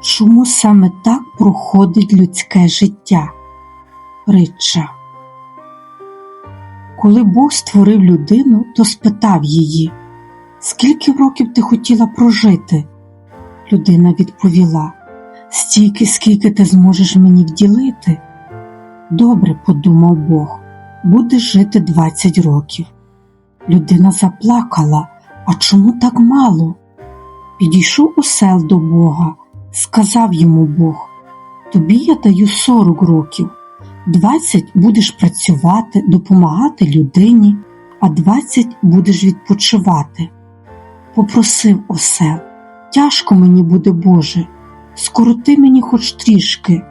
Чому саме так проходить людське життя? Притча. Коли Бог створив людину, то спитав її, скільки років ти хотіла прожити? Людина відповіла, стільки, скільки ти зможеш мені вділити. Добре, подумав Бог, будеш жити 20 років. Людина заплакала, а чому так мало? Підійшов усел до Бога, сказав йому Бог, тобі я даю 40 років, 20 будеш працювати, допомагати людині, а 20 будеш відпочивати. Попросив осел, тяжко мені буде, Боже, скороти мені хоч трішки,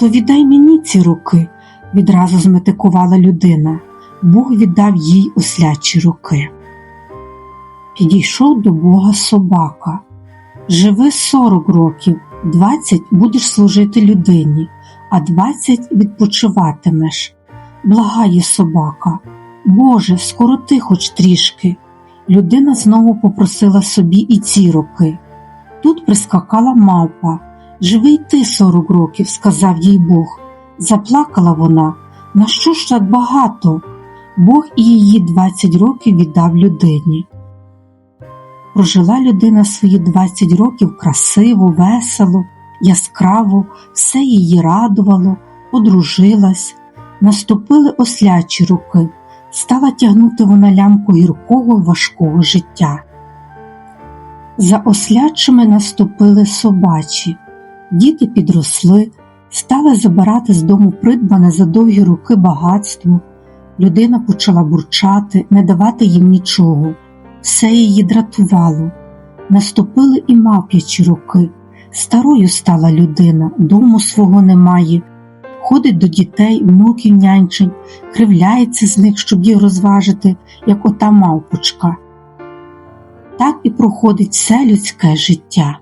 то віддай мені ці роки, відразу зметикувала людина. Бог віддав їй ослячі роки. Підійшов до Бога собака. Живи 40 років, 20 будеш служити людині, а 20 відпочиватимеш. Благає собака. Боже, скороти хоч трішки. Людина знову попросила собі і ці роки. Тут прискакала мавпа. Живи й ти 40 років, сказав їй Бог. Заплакала вона. На що ж так багато? Бог і її 20 років віддав людині. Прожила людина свої 20 років красиво, весело, яскраво, все її радувало, одружилась, наступили ослячі роки, стала тягнути вона лямку гіркого важкого життя. За ослячими наступили собачі, діти підросли, стали забирати з дому придбане за довгі роки багатство. Людина почала бурчати, не давати їм нічого. Все її дратувало. Наступили і мавп'ячі роки. Старою стала людина, дому свого немає. Ходить до дітей, внуків нянчень, кривляється з них, щоб їх розважити, як ота мавпочка. Так і проходить все людське життя.